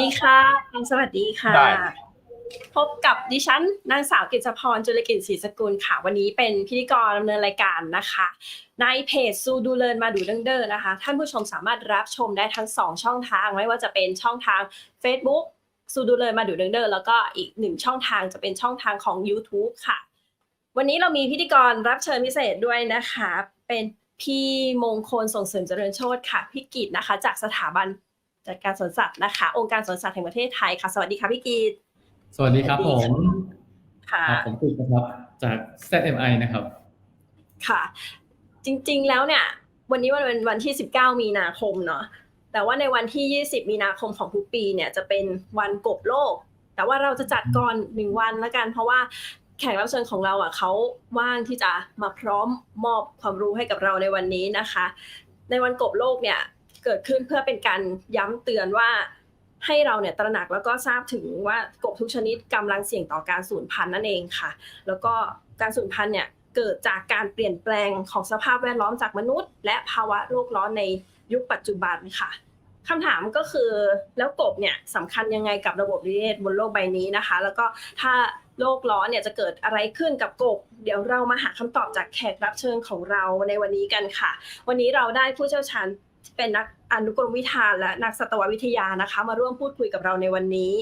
ดีค่ะ สวัสดีค่ะ ได้ พบกับดิฉันนางสาวกฤษพรจุลกิจศรีสกุลค่ะ วันนี้เป็นพิธีกรดำเนินรายการนะคะ ในเพจซูดูเลินมาดูเรื่องเดอร์นะคะ ท่านผู้ชมสามารถรับชมได้ทั้ง 2 ช่องทาง ไม่ว่าจะเป็นช่องทาง Facebook ซูดูเลินมาดูเรื่องเดอร์แล้วก็อีกหนึ่งช่องทางจะเป็นช่องทางของ YouTube ค่ะ วันนี้เรามีพิธีกรรับเชิญพิเศษด้วยนะคะ เป็นพี่มงคลส่งเสริมเจริญโชตค่ะพี่กิตนะคะ จากสถาบัน จัดการสวนสัตว์นะคะ องค์การสวนสัตว์แห่งประเทศไทยค่ะ สวัสดีค่ะพี่กิตสวัสดีครับผมค่ะครับผมปุ๊กนะครับจาก ZMI นะครับ ค่ะ จริงๆแล้วเนี่ย วันนี้มันเป็นวันที่ 19 มีนาคมเนาะแต่ว่าในวันที่ 20 มีนาคมของทุกปีเนี่ยจะเป็นวันกบโลก แต่ว่าเราจะจัดก่อนหนึ่งวันละกัน เพราะว่าแขกรับเชิญของเราอะเขาว่างที่จะมาพร้อมมอบความรู้ให้กับเราในวันนี้นะคะ ในวันกบโลกเนี่ย เกิดขึ้นเพื่อเป็นการย้ำเตือนว่าให้เราเนี่ยตระหนักแล้วก็ทราบถึงว่ากบทุกชนิดกำลังเสี่ยงต่อการสูญพันธุ์นั่นเองค่ะ แล้วก็การสูญพันธุ์เนี่ยเกิดจากการเปลี่ยนแปลงของสภาพแวดล้อมจากมนุษย์ และภาวะโลกร้อนในยุคปัจจุบันค่ะคำถามก็คือแล้วกบเนี่ยสำคัญยังไงกับระบบนิเวศบนโลกใบนี้นะคะ แล้วก็ถ้าโลกร้อนเนี่ยจะเกิดอะไรขึ้นกับกบ เดี๋ยวเรามาหาคำตอบจากแขกรับเชิญของเราในวันนี้กันค่ะ วันนี้เราได้ผู้เชี่ยวชาญ เป็นนักอนุกรมวิทานและนักสัตววิทยานะคะ มาร่วมพูดคุยกับเราในวันนี้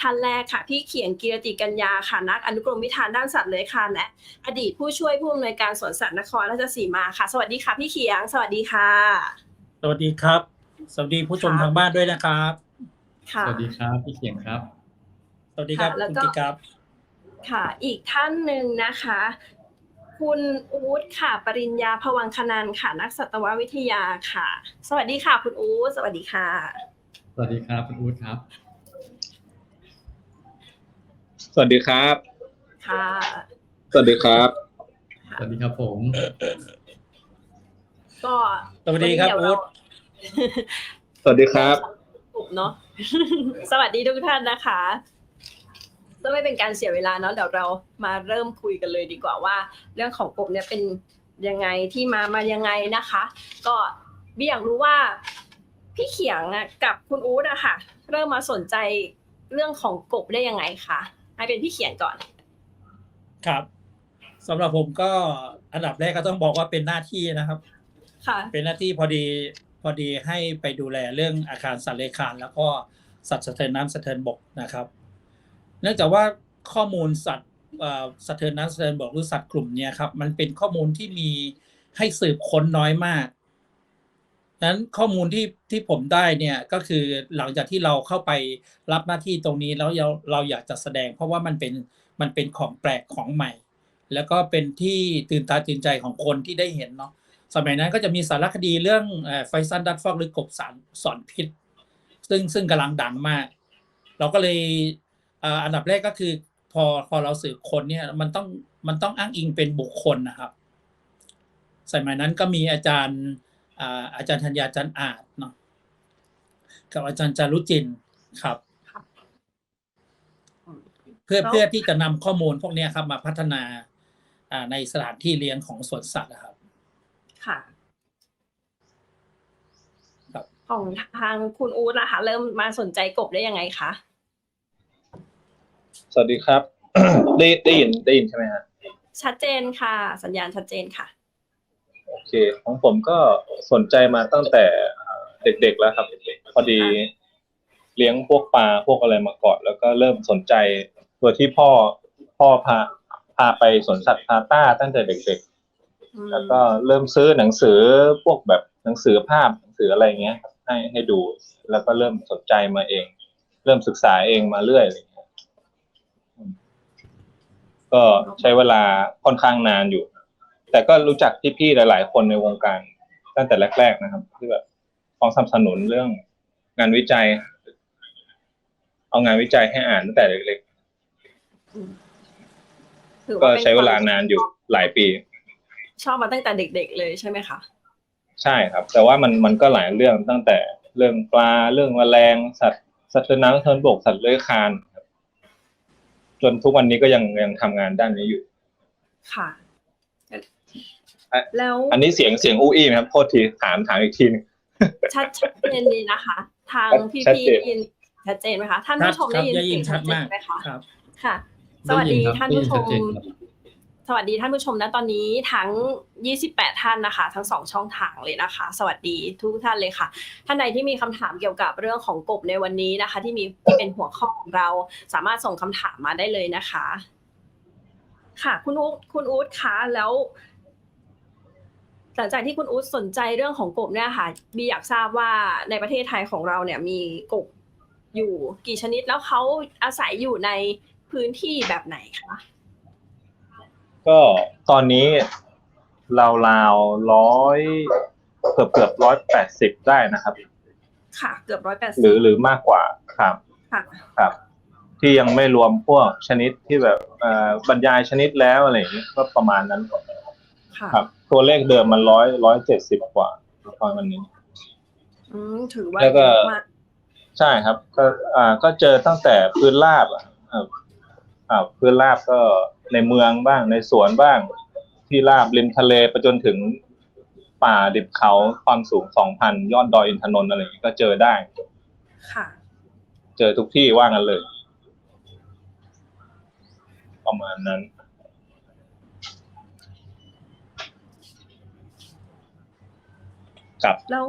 ท่านแรกค่ะ พี่เขียงกีรติกัญญาค่ะนักอนุกรมวิธานด้านสัตว์เลื้อยคลานและ อดีตผู้ช่วยผู้อำนวยการสวนสัตว์นครราชสีมาค่ะ สวัสดีค่ะพี่เขียง สวัสดีค่ะ สวัสดีครับ สวัสดีผู้ชมครับทางบ้านด้วยนะครับค่ะสวัสดีครับพี่เขียงครับ สวัสดีครับค่ะแล้วคุณก็ติ๊กครับค่ะ อีกท่านหนึ่งนะคะ คุณอู๊ดค่ะ ปริญญาพวังคนันท์ค่ะ นักสัตววิทยาค่ะ สวัสดีค่ะ คุณอู๊ดสวัสดีค่ะ สวัสดีครับ คุณอู๊ดครับ สวัสดีครับ ค่ะ สวัสดีครับ สวัสดีครับผม ก็สวัสดีครับนนี้อู๊เยดสวัสดีครับกลุ่มเนาะสวัสดีทุกท่านนะคะ เพื่อไม่เป็นการเสียเวลาเนาะเดี๋ยวเรามาเริ่มคุยกันเลยดีกว่าว่า เรื่องของกบเนี่ยเป็นยังไงที่มามายังไงนะคะ ก็พี่อยากรู้ว่าพี่เขียงอะกับคุณอู๊ดอะค่ะ เริ่มมาสนใจเรื่องของกบได้ยังไงคะให้เป็นพี่เขียงก่อน ครับสำหรับผมก็อันดับแรกก็ต้องบอกว่าเป็นหน้าที่นะครับ ค่ะ เป็นหน้าที่พอดีพอดีให้ไปดูแลเรื่องอาคารสัตว์เลื้อยคลานแล้วก็สัตว์สะเทินน้ำสะเทินบกนะครับ เนื่องจากว่าข้อมูลสัตว์เอ่อสะเทินน้ำสะเทินบอกหรือสัตว์กลุ่มเนี้ยครับ มันเป็นข้อมูลที่มีให้สืบค้นน้อยมากดังนั้นข้อมูลที่ที่ผมได้เนี่ยก็คือหลังจากที่เราเข้าไปรับหน้าที่ตรงนี้แล้วเราเราอยากจะแสดง เพราะว่ามันเป็นมันเป็นของแปลกของใหม่ แล้วก็เป็นที่ตื่นตาตื่นใจของคนที่ได้เห็นเนาะสมัยนั้นก็จะมีสารคดีเรื่องไฟซันดัตฟอกหรือกบสารสอนพิษ ซึ่งซึ่งกำลังดังมาก เราก็เลย อ่ออันดับแรกก็คือพอพอเราสืบคนเนี่ยมันต้องมันต้องอ้างอิงเป็นบุคคลนะครับ สมัยนั้นก็มีอาจารย์อ่าอาจารย์ธัญญาจันอาจเนาะกับอาจารย์จารุจินครับ เพื่อแล้วเพื่อที่จะนำข้อมูลพวกเนี้ยครับ มาพัฒนาอ่าในสถานที่เลี้ยงของสวนสัตว์นะครับ ค่ะครับของทางคุณอู๊ดล่ะคะเริ่มมาสนใจกบได้ยังไงคะ สวัสดีครับ ได้ได้ยินได้ยินใช่ไหมฮะชัดเจนค่ะ สัญญาณชัดเจนค่ะ โอเค ของผมก็สนใจมาตั้งแต่เอ่อเด็กๆแล้วครับ พอดีเลี้ยงพวกปลาพวกอะไรมาก่อน แล้วก็เริ่มสนใจตัวที่พ่อพ่อพาพาไปสวนสัตว์พาต้าตั้งแต่เด็กอืมๆแล้วก็เริ่มซื้อหนังสือพวกแบบหนังสือภาพหนังสืออะไรเงี้ยครับให้ให้ดูแล้วก็เริ่มสนใจมาเอง เริ่มศึกษาเองมาเรื่อยอะไรเงี้ยอืม ก็ใช้เวลาค่อนข้างนานอยู่ แต่ก็รู้จักพี่ๆหลาย ๆ คนในวงการตั้งแต่แรก ๆ นะครับ ที่แบบของสนับสนุนเรื่องงานวิจัย เอางานวิจัยให้อ่านตั้งแต่เล็กถือๆก็ว่าเป็นใช้เวลานานอยู่หลายปี ชอบมาตั้งแต่เด็ก ๆ เลยใช่ไหมคะใช่ครับ แต่ว่ามันมันก็หลายเรื่องตั้งแต่เรื่องปลาเรื่องแมลงสัตว์สัตว์เทินน้ำเทินบกสัตว์เลื้อยคลานครับ จนทุกวันนี้ก็ยังยังทำงานด้านนี้อยู่ค่ะอะ แล้ว อันนี้เสียงเสียงอู้อี้ไหมครับโทษทีถามถามอีกทีหนึง ชัดชัดเจนดีนะคะ ทางพี่ชัดพี่เจนยินชัดเจนไหมคะ ท่านผู้ชมครัได้บยินได้ยิเสียนงชัชัดดเจมานกไหมคะ ครับ ค่ะ สวัสดีได้ยินครับท่านผู้ชม ได้ยินชัดเจนครับ สวัสดีท่านผู้ชมนะตอนนี้ทั้ง 28 ท่านนะคะ ทั้งสองช่องทางเลยนะคะ สวัสดีทุกท่านเลยค่ะ ท่านใดที่มีคำถามเกี่ยวกับเรื่องของกบในวันนี้นะคะ ที่มีที่เป็นหัวข้อของเราสามารถส่งคำถามมาได้เลยนะคะ ค่ะ คุณอู๊ดคุณอู๊ดคะแล้วหลังจากที่คุณอู๊ดสนใจเรื่องของกบเนี่ยค่ะบีอยากทราบว่าในประเทศไทยของเราเนี่ย มีกบอยู่กี่ชนิดแล้วเขาอาศัยอยู่ในพื้นที่แบบไหนคะ ก็ตอนนี้ราวราวร้อยเกือบเกือบร้อยแปดสิบได้นะครับ ค่ะ เกือบร้อยแปดสิหรือหรือมากกว่าครับค่ะครับ ที่ยังไม่รวมพวกชนิดที่แบบเอ่อบรรยายชนิดแล้วอะไรอย่างนี้ก็ประมาณนั้นก่อนค่ะครับ ตัวเลขเดิมมันร้อยร้อยเจ็ดสิบกว่าตอนวันนี้อืมถือว่าแล้วก็เยอะมากใช่ครับ ก็อ่าก็เจอตั้งแต่พื้นราบอะอ่าอ่าพื้นราบก็ ในเมืองบ้างในสวนบ้าง ที่ราบริมทะเลไปจนถึงป่าดิบเขาความสูงสองพันยอดดอยอินทนนท์อะไรอย่างนี้ก็เจอได้ ค่ะ เจอทุกที่ว่างั้นเลย ประมาณนั้นกับ แล้ว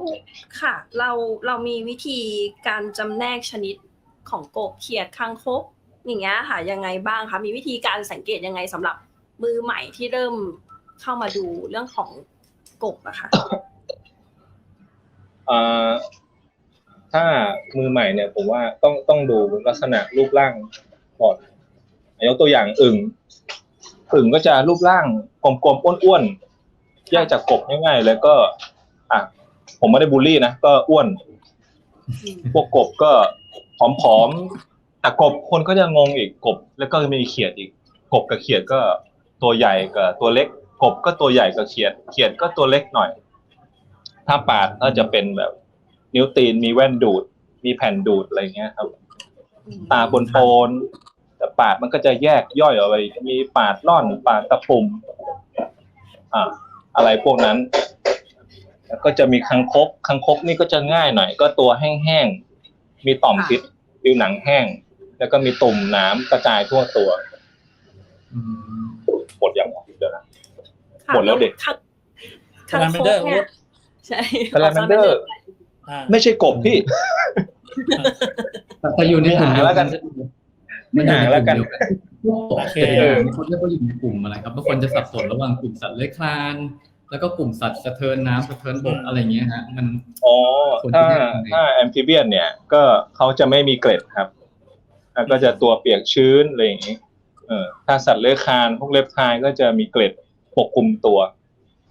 ค่ะ เราเรามีวิธีการจำแนกชนิดของกบเขียดคางคก อย่างเงี้ยค่ะยังไงบ้างคะมีวิธีการสังเกตยังไงสำหรับมือใหม่ที่เริ่มเข้ามาดูเรื่องของกบอะค่ะเอ่อถ้ามือใหม่เนี่ยผมว่าต้องต้องดูลักษณะรูปร่างก่อนยกตัวอย่างอึ่งอึ่งก็จะรูปร่างกลมๆอ้วนๆแยกจากกบง่ายๆเลยก็อะผมไม่ได้บูลลี่นะก็อ้วนพวกกบก็ผอมๆ แต่กบคนก็จะงงอีกกบ แล้วก็มีเขียดอีก กบกับเขียดก็ตัวใหญ่กับตัวเล็ก กบก็ตัวใหญ่กับเขียด เขียดก็ตัวเล็กหน่อย ถ้าปาดก็จะเป็นแบบ นิ้วตีนมีแว่นดูด มีแผ่นดูดอะไรเงี้ยครับ ตาปนโปนๆแต่ปาดมันก็จะแยกย่อยออกไปมีปาดล่อนปาดตะปุ่มอ่าอะไรพวกนั้น แล้วก็จะมีคังคกคังคกนี่ก็จะง่ายหน่อย ก็ตัวแห้งๆมีต่อมพิษผิวหนังแห้ง แล้วก็มีตุ่มน้ำกระจายทั่วตัวอืมหมดอย่างเดี๋ยวนะค่ะหมดแล้วเด็กคังคาราเมนเดอร์คังคกเนี่ยใช่คาราเมนเดอร์อ่าไม่ใช่กบพี่แต่แต่อยู่ในกลุ่มเดียวไม่ห่างแล้วกักันนมันอยู่ในกลุ่มไม่ห่างแล้วกันเดียวกันพวกกบเขียดเนี่ยเขาเรียกว่าอยู่ในกลุ่มอะไรครับบางคนจะสับสนระหว่างกลุ่มสัตว์เลื้อยคลาน แล้วก็กลุ่มสัตว์สะเทินน้ำสะเทินบกอะไรอย่างเงี้ยฮะ มันอ๋อคนที่ถ้าแยกยังไงถ้าแอมฟิเบียนเนี่ย ก็เขาจะไม่มีเกล็ดครับ แล้วก็จะตัวเปียกชื้นอะไรอย่างนี้เออถ้าสัตว์เลื้อยคลานพวกเล็บคลายก็จะมีเกล็ดปกคลุมตัว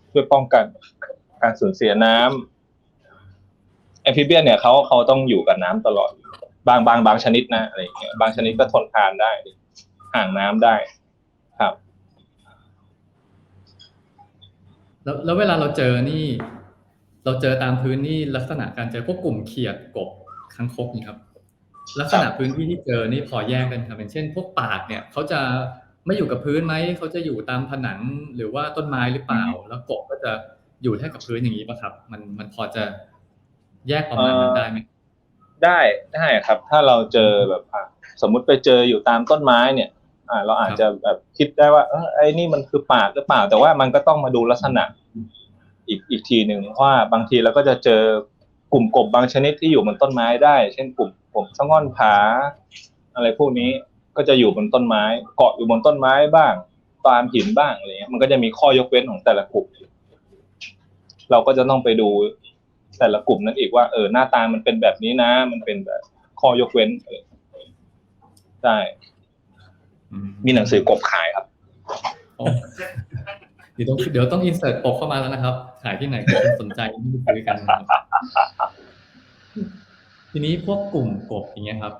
เพื่อป้องกันการสูญเสียน้ำแอมฟิเบียนเนี่ยเขาเขาต้องอยู่กับน้ำตลอด บางบางบางชนิดนะอะไรอย่างเงี้ยบางชนิดก็ทนทานได้ห่างน้ำได้ครับ แล้วแล้วเวลาเราเจอนี่ เราเจอตามพื้นนี่ลักษณะการเจอพวกกลุ่มเขียดกบคังคกนี่ครับ ลักษณะพื้นที่ที่เจอนี่พอแยกกันครับอย่างเช่น พวกปากเนี่ยเขาจะไม่อยู่กับพื้นไหมเขาจะอยู่ตามผนังหรือว่าต้นไม้หรือเปล่า แล้วกบก็จะอยู่แค่กับพื้นอย่างนี้ป่ะครับ มันมันพอจะแยกประมาณนั้นได้ไหมได้ได้ครับ ถ้าเราเจอแบบอะสมมุติไปเจออยู่ตามต้นไม้เนี่ย อ่า เราอาจจะแบบคิดได้ว่าเออไอ้นี่มันคือปากหรือเปล่า แต่ว่ามันก็ต้องมาดูลักษณะ อีกอีกทีหนึ่งเพราะว่าบางทีเราก็จะเจอกลุ่มกบบางชนิดที่อยู่บนต้นไม้ได้ เช่นกลุ่ม กบสะง่อนผา อะไรพวกนี้ก็จะอยู่บนต้นไม้ เกาะอยู่บนต้นไม้บ้างตามหินบ้างอะไรเงี้ยมันก็จะมีข้อยกเว้นของแต่ละกลุ่ม เราก็จะต้องไปดูแต่ละกลุ่มนั้นอีกว่าเออหน้าตามันเป็นแบบนี้นะ มันเป็นแบบข้อยกเว้นเออใช่อืมีหนังสือกบขายครับโอ้เดี๋ยวต้องเดี๋ยวต้องอินเสิร์ตปกเข้ามาแล้วนะครับ ขายที่ไหนก็สนใจที่ไปซื้อกันนะครับ ทีนี้พวกกลุ่มกบอย่างเงี้ยครับ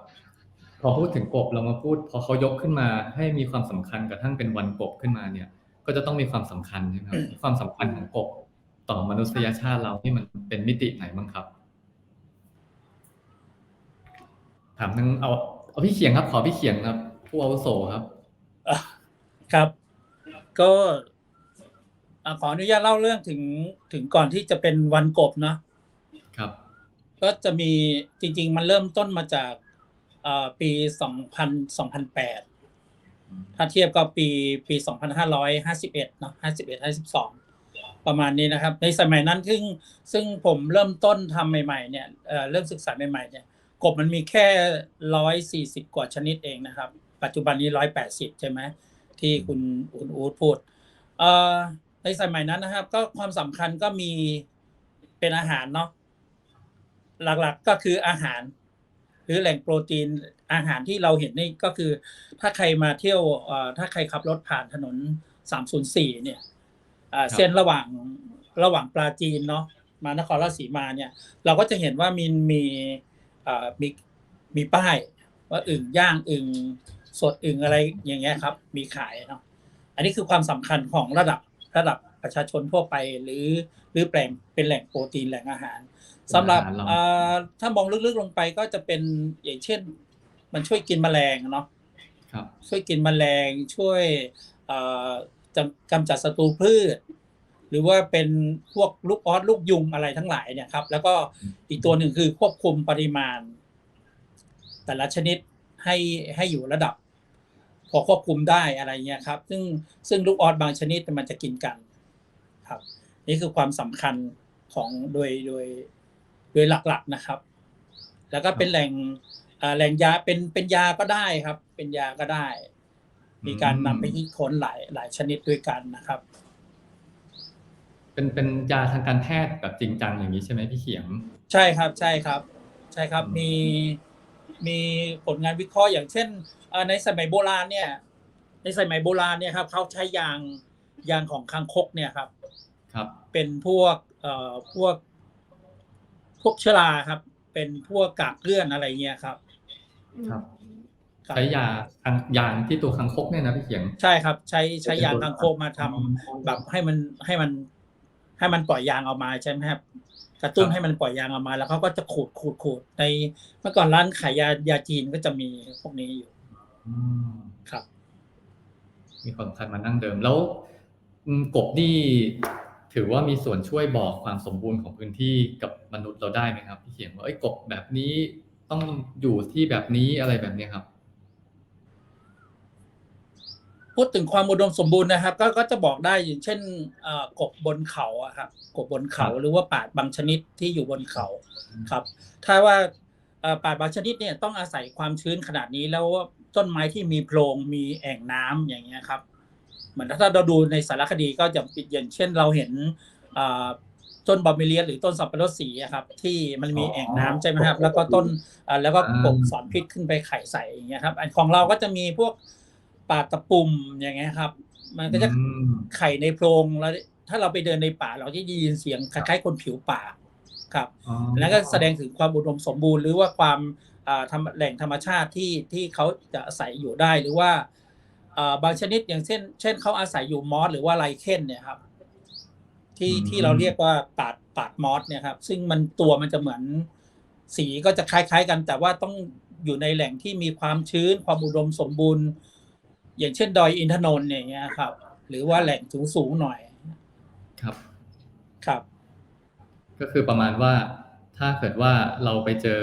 พอพูดถึงกบเรามาพูด พอเขายกขึ้นมาให้มีความสำคัญกระทั่งเป็นวันกบขึ้นมาเนี่ย ก็จะต้องมีความสำคัญใช่ไหมครับความสำคัญของกบต่อมนุษยชาติเราที่มันเป็นมิติไหนบ้างครับ ถามทั้งเอาเอาพี่เขียงครับ ขอพี่เขียงครับ ผู้อาวุโสครับอะครับ ก็อะขออนุญาตเล่าเรื่องถึงถึงก่อนที่จะเป็นวันกบเนาะครับ ก็จะมีจริง ๆ มันเริ่มต้นมาจากปีสองพันสองพันแปดถ้าเทียบก็ปีปีสองพันห้าร้อยห้าสิบเอ็ดเนาะห้าสิบเอ็ดห้าสิบสองประมาณนี้นะครับ ในสมัยนั้นซึ่งซึ่งผมเริ่มต้นทำใหม่ๆเนี่ยเริ่มศึกษาใหม่ๆเนี่ยกบมันมีแค่ร้อยสี่สิบกว่าชนิดเองนะครับ ปัจจุบันนี้ร้อยแปดสิบใช่ไหมที่คุณคุณอู๊ดพูดในสมัยนั้นนะครับ ก็ความสำคัญก็มีเป็นอาหารเนาะ หลักๆก็คืออาหาร หรือแหล่งโปรตีนอาหารที่เราเห็นนี่ก็คือ ถ้าใครมาเที่ยวเอ่อถ้าใครขับรถผ่านถนน 304 เนี่ยอ่าครับเส้นระหว่างระหว่างปลาจีนเนาะมานครราชสีมาเนี่ย เราก็จะเห็นว่ามีมีอ่ามีมีป้ายว่าอึ่งย่างอึ่งสดอึ่งอะไรอย่างเงี้ยครับ มีขายเนาะอันนี้คือความสำคัญของระดับระดับ ประชาชนทั่วไปหรือหรือแปลงเป็นแหล่งโปรตีนแหล่งอาหารสำหรับอาหารเราอ่าถ้ามองลึกๆลงไปก็จะเป็นอย่างเช่น มันช่วยกินแมลงเนาะครับช่วยกินแมลงช่วยเอ่อกำกำจัดศัตรูพืช หรือว่าเป็นพวกลูกออสลูกยุงอะไรทั้งหลายเนี่ยครับ แล้วก็อีกตัวหนึ่งคือควบคุมปริมาณ แต่ละชนิดให้ให้อยู่ระดับพอควบคุมได้อะไรเงี้ยครับ ซึ่งซึ่งลูกออสบางชนิดมันจะกินกัน ครับ นี่คือความสำคัญของโดยโดยโดยหลักๆนะครับ แล้วก็เป็นแหล่งอ่าแหล่งยาเป็นเป็นยาก็ได้ครับ เป็นยาก็ได้ มีการนำไปคิดค้นหลายหลายชนิดด้วยกันนะครับ เป็นเป็นยาทางการแพทย์แบบจริงจังอย่างนี้ใช่ไหมพี่เขียงใช่ครับใช่ครับ ใช่ครับอืมมีมีผลงานวิเคราะห์อย่างเช่นเอ่อในสมัยโบราณเนี่ย ในสมัยโบราณเนี่ยครับเขาใช้ยางยางของคางคกเนี่ยครับ ครับ เป็นพวกเอ่อพวก พวกเชื้อราครับ เป็นพวกกากเกลื่อนอะไรเงี้ยครับ ครับครับใช้ยาทางยางที่ตัวคังคกเนี่ยนะพี่เขียง ใช่ครับ ใช้ใช้ยางคางคกมาทำแบบให้มันให้มัน ให้มันปล่อยยางออกมาใช่ไหมครับกระตุ้นครับให้มันปล่อยยางออกมา แล้วเขาก็จะขูดขูดขูดในเมื่อก่อนร้านขายยายาจีนก็จะมีพวกนี้อยู่อืมครับ มีความสำคัญมานั่งเดิมแล้วอืมกบนี่ ถือว่ามีส่วนช่วยบอกความสมบูรณ์ของพื้นที่กับมนุษย์เราได้ไหมครับพี่เขียงว่าเอ้กบแบบนี้ต้องอยู่ที่แบบนี้อะไรแบบนี้ครับ พูดถึงความอุดมสมบูรณ์นะครับ ก็ก็จะบอกได้อย่างเช่นกบบนเขาอะครับกบบนเขารหรือว่าป่าบางชนิดที่อยู่บนเขาครับ ถ้าว่าป่าบางชนิดเนี่ยต้องอาศัยความชื้นขนาดนี้แล้วต้นไม้ที่มีโพรงมีแอ่งน้ำอย่างเงี้ยครับ เหมือนถ้าเราดูในสารคดีก็จะอย่างเช่นเราเห็นเอ่อต้นบอมเบเลียสหรือต้นสับปะรดสีอะครับที่มันมีแอ่งน้ำใช่ไหมครับ แล้วก็ต้นเอ่อแล้วก็กบสอนพิษขึ้นไปไข่ใส่อย่างเงี้ยครับอันของเราก็จะมีพวกปลากระปุ่มอย่างเงี้ยครับ มันก็จะอืมไข่ในโพรงแล้วถ้าเราไปเดินในป่าเราจะได้ยินเสียงคล้ายๆคนผิวป่าครับอ๋ออันนั้นก็แสดงถึงความอุดมสมบูรณ์หรือว่าความอ่าธรรมแหล่งธรรมชาติที่ที่เขาจะอาศัยอยู่ได้หรือว่าอ่า บางชนิดอย่างเช่น เช่นเขาอาศัยอยู่มอสหรือว่าไลเคนเนี่ยครับ ที่ที่เราเรียกว่าปาดปาดมอสเนี่ยครับ ซึ่งมันตัวมันจะเหมือนสีก็จะคล้าย ๆ กัน แต่ว่าต้องอยู่ในแหล่งที่มีความชื้น ความอุดมสมบูรณ์ อย่างเช่น ดอยอินทนนท์อย่างเงี้ยครับ หรือว่าแหล่งสูงๆหน่อยครับครับ ก็คือประมาณว่าถ้าเกิดว่าเราไปเจอ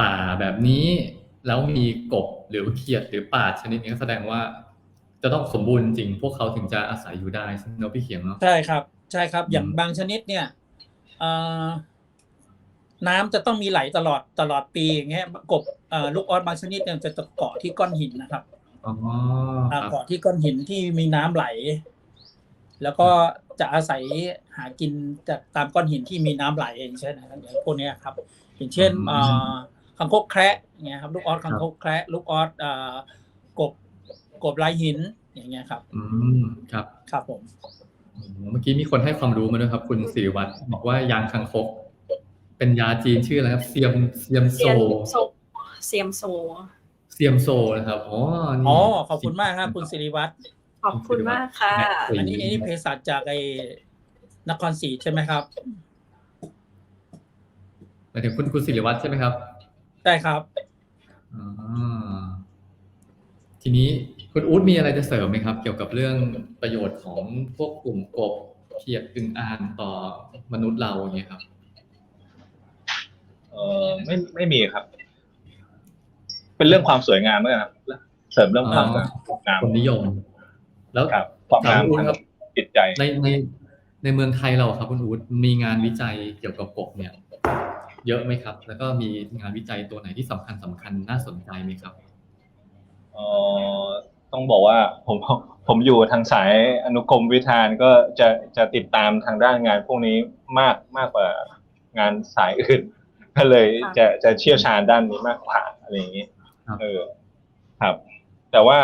ป่าแบบนี้ แล้วมีกบหรือเขียดหรือป่าชนิดนี้ก็แสดงว่า จะต้องสมบูรณ์จริง พวกเขาถึงจะอาศัยอยู่ได้ใช่ไหมเนาะพี่เขียงเนาะใช่ครับ ใช่ครับ อย่างอืมบางชนิดเนี่ยเอ่อน้ำจะต้องมีไหลตลอดตลอดปีอย่างเงี้ยกบเอ่อลูกออสบางชนิดเนี่ยจะเกาะที่ก้อนหินนะครับอ๋ออ่าครับเกาะที่ก้อนหินที่มีน้ำไหล แล้วก็จะอาศัยหากินจากตามก้อนหินที่มีน้ำไหลอย่างเช่นนะครับอย่างพวกเนี้ยครับ อย่างเช่นเอ่อ คังคกแคระอย่างเงี้ยครับลูกออสคังคกแคระลูกออสเอ่อกบกบลายหินอย่างเงี้ยครับ อืมครับครับผมโอ้โหเมื่อกี้มีคนให้ความรู้มาด้วยครับ คุณสิริวัตรบอกว่ายางคังคก เป็นยาจีนชื่ออะไรครับเซียมเซียมโซเซียมโซเซียมโซเซียมโซนะครับอ๋อนี่อ๋อขอบคุณมากครับคุณสิริวัตรขอบคุณมากค่ะอันนี้อันนี้เภสัชจากไอ้นครศรีใช่ไหมครับหมายถึงคุณคุณสิริวัตรใช่ไหมครับ ใช่ครับอ่าทีนี้คุณอู๊ดมีอะไรจะเสริมไหมครับ เกี่ยวกับเรื่องประโยชน์ของพวกกลุ่มกบเขียดอึ่งอ่างต่อมนุษย์เราอย่างเงี้ยครับ เออไม่ไม่มีครับ เป็นเรื่องความสวยงามด้วยนะครับเสริมเรื่องความอ๋องามคนนิยม แล้วครับความงามถามคุณทางครับจิตใจในในในเมืองไทยเราครับคุณอู๊ดมีงานวิจัยเกี่ยวกับกบเนี่ย เยอะไหมครับ แล้วก็มีงานวิจัยตัวไหนที่สำคัญสำคัญน่าสนใจไหมครับเอ่อต้องบอกว่าผมผมอยู่ทางสายอนุกรมวิธานก็จะจะติดตามทางด้านงานพวกนี้มากมากกว่างานสายอื่นก็เลยค่ะจะจะเชี่ยวชาญด้านนี้มากกว่าอะไรอย่างนี้ครับเออครับ แต่ว่า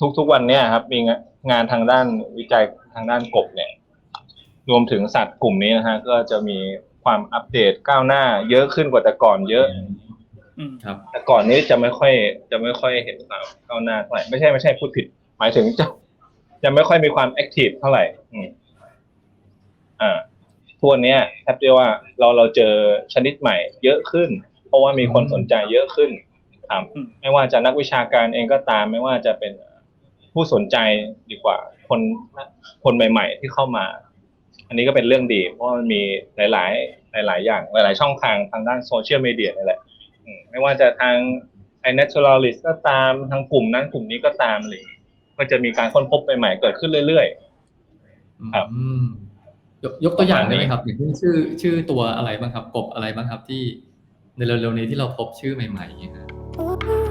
ทุกทุกวันเนี้ยครับ มีงานงานทางด้านวิจัยทางด้านกบเนี่ย รวมถึงสัตว์กลุ่มนี้นะฮะก็จะมี ความอัปเดตก้าวหน้า เยอะขึ้นกว่าแต่ก่อนเยอะ อืม ครับ แต่ก่อนนี้จะไม่ค่อยจะไม่ค่อยเห็นความก้าวหน้าเท่าไหร่ไม่ใช่ไม่ใช่พูดผิด หมายถึงจะจะไม่ค่อยมีความแอคทีฟเท่าไหร่ อืมอ่าทุกวันเนี้ยแทบจะว่าเราเราเจอชนิดใหม่ เยอะขึ้น เพราะว่ามีคนสนใจเยอะขึ้นครับอืม ไม่ว่าจะนักวิชาการเองก็ตาม ไม่ว่าจะเป็นผู้สนใจดีกว่า คนคนใหม่ ๆ ที่เข้ามา อันนี้ก็เป็นเรื่องดี เพราะว่ามันมีหลาย ๆ หลาย ๆ อย่าง หลาย ๆ ช่องทางทางด้านโซเชียลมีเดียนี่แหละอืมไม่ว่าจะทางไอ naturalist ก็ตามทางกลุ่มนั้นกลุ่มนี้ก็ตามอะไรอย่างเลยก็จะมีการค้นพบใหม่ๆเกิดขึ้นเรื่อยครับอืมยกยกตัวอย่างได้ไหมครับอย่างเช่นชื่อชื่อตัวอะไรบ้างครับ กบอะไรบ้างครับที่ในเร็วๆนี้ที่เราพบชื่อใหม่ๆอย่างเงี้ยฮะ Ooh.